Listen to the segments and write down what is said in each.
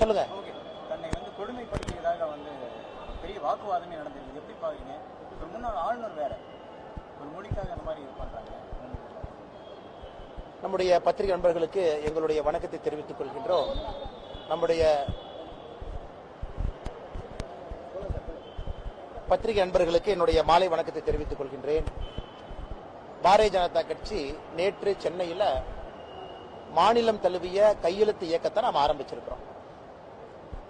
சொல்லுங்க. தன்னை வந்து கொடுமைப்படுத்தியதாக வந்து பெரிய வாக்குவாதமே நடந்திருக்கு. எப்படி பாக்குறீங்க? ஒரு முன்னாள் ஆளுநர் வேற. ஒரு மொழிக்காக அந்த மாதிரி இது பண்றாங்க. நம்முடைய பத்திரிகை நண்பர்களுக்கு எங்களுடைய வணக்கத்தை தெரிவித்துக் கொள்கின்றோம். நம்முடைய பத்திரிகை நண்பர்களுக்கு என்னுடைய மாலை வணக்கத்தை தெரிவித்துக் கொள்கின்றேன். பாரதிய ஜனதா கட்சி நேற்று சென்னையில மாநிலம் தழுவிய கையெழுத்து இயக்கத்தை நாம் ஆரம்பிச்சிருக்கிறோம்.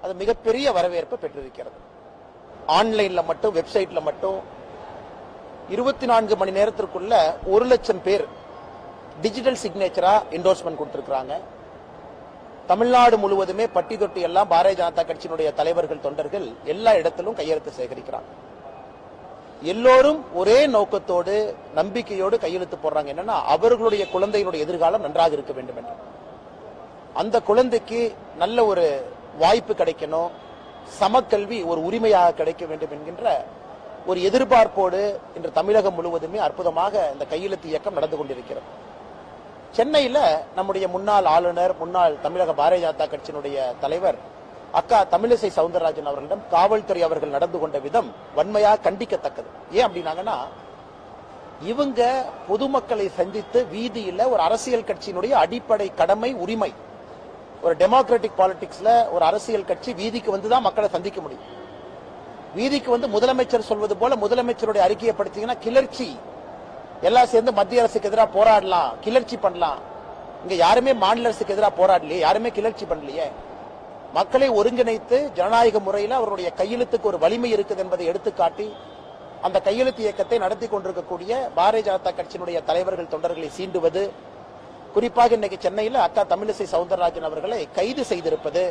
அது மிகப்பெரிய வரவேற்பை பெற்றிருக்கிறது. ஆன்லைன்ல மட்டும் வெப்சைட்ல மட்டும் இருபத்தி நான்கு மணி நேரத்திற்குள்ள ஒரு லட்சம் பேர் டிஜிட்டல் சிக்னேச்சரா என்டோர்ஸ்மெண்ட் கொடுத்திருக்கிறாங்க. தமிழ்நாடு முழுவதுமே பட்டி தொட்டி எல்லாம் பாரதிய ஜனதா கட்சியினுடைய தலைவர்கள் தொண்டர்கள் எல்லா இடத்திலும் கையெழுத்து சேகரிக்கிறாங்க. எல்லோரும் ஒரே நோக்கத்தோடு நம்பிக்கையோடு கையெழுத்து போடுறாங்க. என்னன்னா அவர்களுடைய குழந்தையினுடைய எதிர்காலம் நன்றாக இருக்க வேண்டும் என்று அந்த குழந்தைக்கு நல்ல ஒரு வாய்ப்பு கிடைக்கணும். சமக்கல்வி ஒரு உரிமையாக கிடைக்க வேண்டும் என்கின்ற ஒரு எதிர்பார்ப்போடு இன்று தமிழகம் முழுவதுமே அற்புதமாக இந்த கையெழுத்து இயக்கம் நடந்து கொண்டிருக்கிறது. சென்னையில் நம்முடைய முன்னாள் ஆளுநர் முன்னாள் தமிழக பாரதிய ஜனதா கட்சியினுடைய தலைவர் அக்கா தமிழிசை சவுந்தரராஜன் அவர்களிடம் காவல்துறை அவர்கள் நடந்து கொண்ட விதம் வன்மையாக கண்டிக்கத்தக்கது. ஏன் அப்படின்னாங்கன்னா இவங்க பொதுமக்களை சந்தித்து வீதியில் ஒரு அரசியல் கட்சியினுடைய அடிப்படை கடமை உரிமை. ஒரு டெமோக்ராட்டிக் பாலிடிக்ஸ்ல ஒரு அரசியல் கட்சி வீதிக்கு வந்து தான் மக்களை சந்திக்க முடியும். வீதிக்கு வந்து முதலமைச்சர் சொல்வது போல முதலமைச்சருடைய அறிக்கையை படிச்சீங்கன்னா கிளர்ச்சி. எல்லாம் சேர்ந்து மத்திய அரசுக்கு எதிராக போராடலாம் கிளர்ச்சி பண்ணலாம். இங்க யாருமே மாநில அரசுக்கு எதிராக போராடலையே யாருமே கிளர்ச்சி பண்ணலையே. மக்களை ஒருங்கிணைத்து ஜனநாயக முறையில் அவருடைய கையெழுத்துக்கு ஒரு வலிமை இருக்குது என்பதை எடுத்துக்காட்டி அந்த கையெழுத்து இயக்கத்தை நடத்தி கொண்டிருக்கக்கூடிய பாரதிய ஜனதா கட்சியினுடைய தலைவர்கள் தொண்டர்களை சீண்டுவது குறிப்பாக இன்னைக்கு சென்னையில் அக்கா தமிழிசை சவுந்தரராஜன் அவர்களை கைது செய்திருப்பது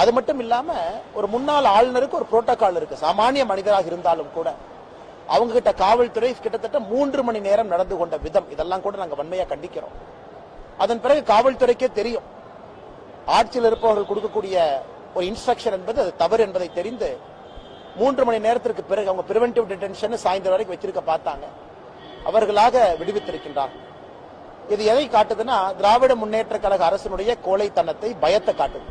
அது மட்டும் இல்லாம ஒரு முன்னாள் ஆளுநருக்கு ஒரு புரோட்டோகால் இருக்கு. சாமானிய மனிதராக இருந்தாலும் கூட அவங்க கிட்ட காவல்துறை கிட்டத்தட்ட மூன்று மணி நேரம் நடந்து கொண்ட விதம். இதெல்லாம் கூட நாங்க வன்மையா கண்டிக்கிறோம். அதன் பிறகு காவல்துறைக்கே தெரியும். ஆட்சியில் இருப்பவர்கள் கொடுக்கக்கூடிய ஒரு இன்ஸ்ட்ரக்ஷன் என்பது அது தவறு என்பதை தெரிந்து மூன்று மணி நேரத்திற்கு பிறகு அவங்க பிரிவென்டிவ் டிடென்ஷன் சாயந்தரம் வரைக்கும் வச்சிருக்க பார்த்தாங்க. அவர்களாக விடுவித்திருக்கின்றார் இது எதை காட்டுதுன்னா திராவிட முன்னேற்ற கழக அரசினுடைய கோழைத்தனத்தை பயத்தை காட்டுது.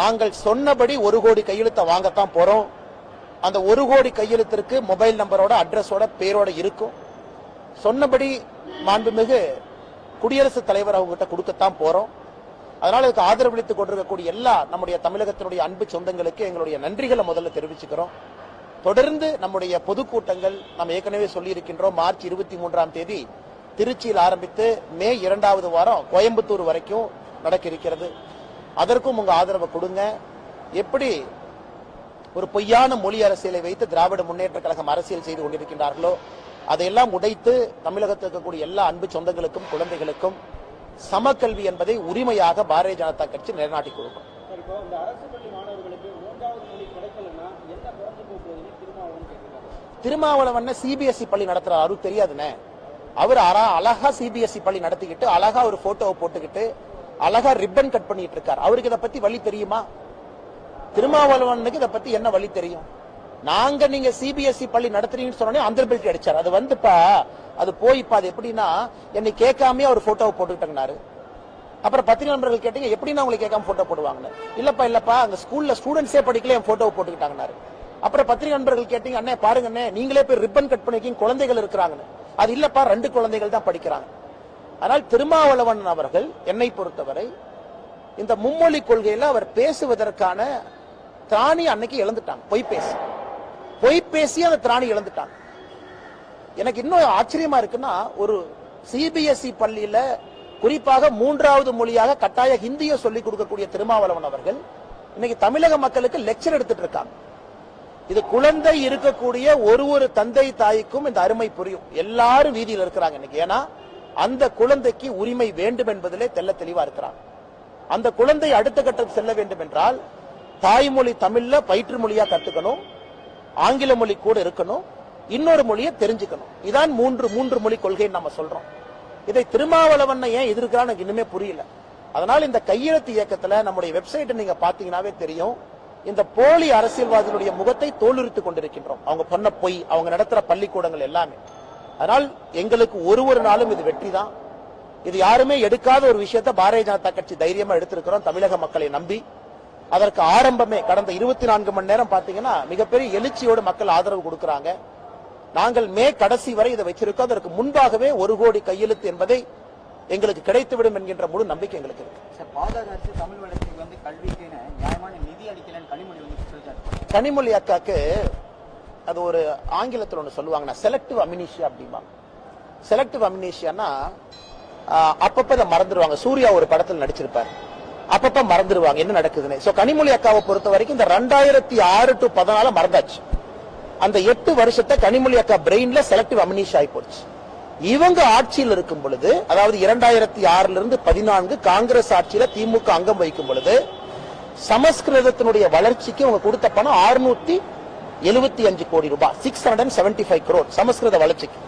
நாங்கள் சொன்னபடி ஒரு கோடி கையெழுத்தை வாங்கத்தான் போறோம். அந்த ஒரு கோடி கையெழுத்திற்கு மொபைல் நம்பரோட அட்ரஸோட பேரோட இருக்கும். சொன்னபடி மாண்புமிகு குடியரசுத் தலைவர் அவங்ககிட்ட கொடுக்கத்தான் போறோம். அதனால இதுக்கு ஆதரவளித்துக் கொண்டிருக்கக்கூடிய எல்லா நம்முடைய தமிழகத்தினுடைய அன்பு சொந்தங்களுக்கு எங்களுடைய நன்றிகளை முதல்ல தெரிவிச்சுக்கிறோம். தொடர்ந்து நம்முடைய பொதுக்கூட்டங்கள் நம்ம ஏற்கனவே சொல்லியிருக்கின்றோம் மார்ச் இருபத்தி மூன்றாம் தேதி திருச்சியில் ஆரம்பித்து மே இரண்டாவது வாரம் கோயம்புத்தூர் வரைக்கும் நடக்க இருக்கிறது அதற்கும் உங்க ஆதரவை கொடுங்க. எப்படி ஒரு பொய்யான மொழி அரசியலை வைத்து திராவிட முன்னேற்ற கழகம் அரசியல் செய்து கொண்டிருக்கின்றார்களோ அதையெல்லாம் உடைத்து தமிழகத்தில் இருக்கக்கூடிய எல்லா அன்பு சொந்தங்களுக்கும் குழந்தைகளுக்கும் சமக்கல்வி என்பதை உரிமையாக பாரதிய ஜனதா கட்சி நிலைநாட்டி கொடுக்கும். திருமாவளவன் சிபிஎஸ்இ பள்ளி நடத்துறாரு தெரியாதுண்ணே. அவர் அழகா சிபிஎஸ்இ பள்ளி நடத்திக்கிட்டு அழகா ஒரு போட்டோவை போட்டுக்கிட்டு அழகா ரிப்பன் கட் பண்ணிட்டு இருக்கார். அவருக்கு இதை பத்தி வழி தெரியுமா? திருமாவளவனுக்கு இதை பத்தி என்ன வழி தெரியும்? நாங்க நீங்க சிபிஎஸ்இ பள்ளி நடத்துறீங்கன்னு சொன்னோடனே அந்த பெல்ட் அடிச்சாரு. அது வந்துப்பா அது போய்ப்பா. அது எப்படின்னா என்னை கேட்காமயே அவர் போட்டோவை போட்டுக்கிட்டாங்கனாரு அப்புறம் பத்திரிகை நண்பர்கள் கேட்டீங்க எப்படி நான் உங்களுக்கு கேட்காம போட்டோ போடுவாங்கன்னு. இல்லப்பா இல்லப்பா அங்க ஸ்கூல்ல ஸ்டூடெண்ட்ஸே படிக்கல என் போட்டோவை போட்டுக்கிட்டாங்கனாரு அப்புறம் பத்திரிகை நண்பர்கள் கேட்டீங்க அண்ணே பாருங்க அண்ணே நீங்களே போய் ரிப்பன் கட் பண்ணிருக்கீங்க குழந்தைகள் இருக்கிறாங்கன்னு. அது இல்லப்பா ரெண்டு குழந்தைகள் தான் படிக்கிறாங்க. ஆனால் திருமாவளவன் அவர்கள் என்னை பொறுத்தவரை இந்த மும்மொழி கொள்கையில அவர் பேசுவதற்கான திராணி அன்னைக்கு இழந்துட்டாங்க. பொய் பேசி. பொய் பேசி அந்த திராணி இழந்துட்டாங்க. எனக்கு இன்னும் ஆச்சரியமா இருக்குன்னா ஒரு சிபிஎஸ்இ பள்ளியில குறிப்பாக மூன்றாவது மொழியாக கட்டாய ஹிந்தியை சொல்லிக் கொடுக்கக்கூடிய திருமாவளவன் அவர்கள் இன்னைக்கு தமிழக மக்களுக்கு லெக்சர் எடுத்துட்டு இருக்காங்க. இது குழந்தை இருக்கக்கூடிய ஒரு ஒரு தந்தை தாய்க்கும் இந்த அருமை புரியும். எல்லாரும் வீதியில் இருக்கிறாங்க இன்னைக்கு. ஏன்னா அந்த குழந்தைக்கு உரிமை வேண்டும் என்பதிலே தெல்ல தெளிவா இருக்கிறாங்க. அந்த குழந்தை அடுத்த கட்டத்துக்கு செல்ல வேண்டும் என்றால் தாய்மொழி தமிழ்ல பயிற்று மொழியா கத்துக்கணும். ஆங்கில மொழி கூட இருக்கணும். இன்னொரு மொழியை தெரிஞ்சுக்கணும். இதான் மூன்று மூன்று மொழி கொள்கைன்னு நம்ம சொல்றோம். இதை திருமாவளவன் ஏன் எதிர்க்கிறான்னு எனக்கு இன்னுமே புரியல. அதனால இந்த கையெழுத்து இயக்கத்துல நம்முடைய வெப்சைட் நீங்க பாத்தீங்கன்னாவே தெரியும். இந்த போலி அரசியல்வாதிகளுடைய முகத்தை தோலுரித்துக் கொண்டிருக்கின்றோம். அவங்க பண்ண பொய் அவங்க நடத்துற பள்ளிக்கூடங்கள் எல்லாமே. அதனால் எங்களுக்கு ஒரு ஒரு நாளும் இது வெற்றி தான் இது யாருமே எடுக்காத ஒரு விஷயத்தை பாரதிய ஜனதா கட்சி தைரியமா எடுத்திருக்கிறோம் தமிழக மக்களை நம்பி. அதற்கு ஆரம்பமே கடந்த இருபத்தி நான்கு மணி நேரம் பாத்தீங்கன்னா மிகப்பெரிய எழுச்சியோடு மக்கள் ஆதரவு கொடுக்கிறாங்க. நாங்கள் மே கடைசி வரை இதை வச்சிருக்கோம் அதற்கு முன்பாகவே ஒரு கோடி கையெழுத்து என்பதை எங்களுக்கு கிடைத்துவிடும் என்கின்ற முழு நம்பிக்கை எங்களுக்கு இருக்கு. கனிமொழி அக்காக்கு அது ஒரு ஆங்கிலத்தில் ஒன்று சொல்லுவாங்கன்னா செலக்டிவ் அமினிஷியா அப்படிம்பாங்க. செலக்டிவ் அமினிஷியானா அப்பப்போ அதை மறந்துடுவாங்க சூர்யா ஒரு படத்தில் நடிச்சிருப்பார். அப்பப்போ மறந்துடுவாங்க என்ன நடக்குதுன்னு. ஸோ கனிமொழி அக்காவை பொறுத்த வரைக்கும் இந்த ரெண்டாயிரத்தி ஆறு டு பதினால மறந்தாச்சு. அந்த எட்டு வருஷத்தை கனிமொழி அக்கா பிரெயின்ல செலக்டிவ் அமினிஷ் ஆகி போச்சு. இவங்க ஆட்சியில் இருக்கும் பொழுது அதாவது இரண்டாயிரத்தி ஆறுல இருந்து பதினான்கு காங்கிரஸ் ஆட்சியில திமுக அங்கம் வகிக்கும் பொழுது சமஸ்கிருதத்தினுடைய வளர்ச்சிக்கு அவங்க கொடுத்த பணம் 675 எழுபத்தி அஞ்சு கோடி ரூபாய் சிக்ஸ் ஹண்ட்ரட் செவன்டி ஃபைவ் சமஸ்கிருத வளர்ச்சிக்கு.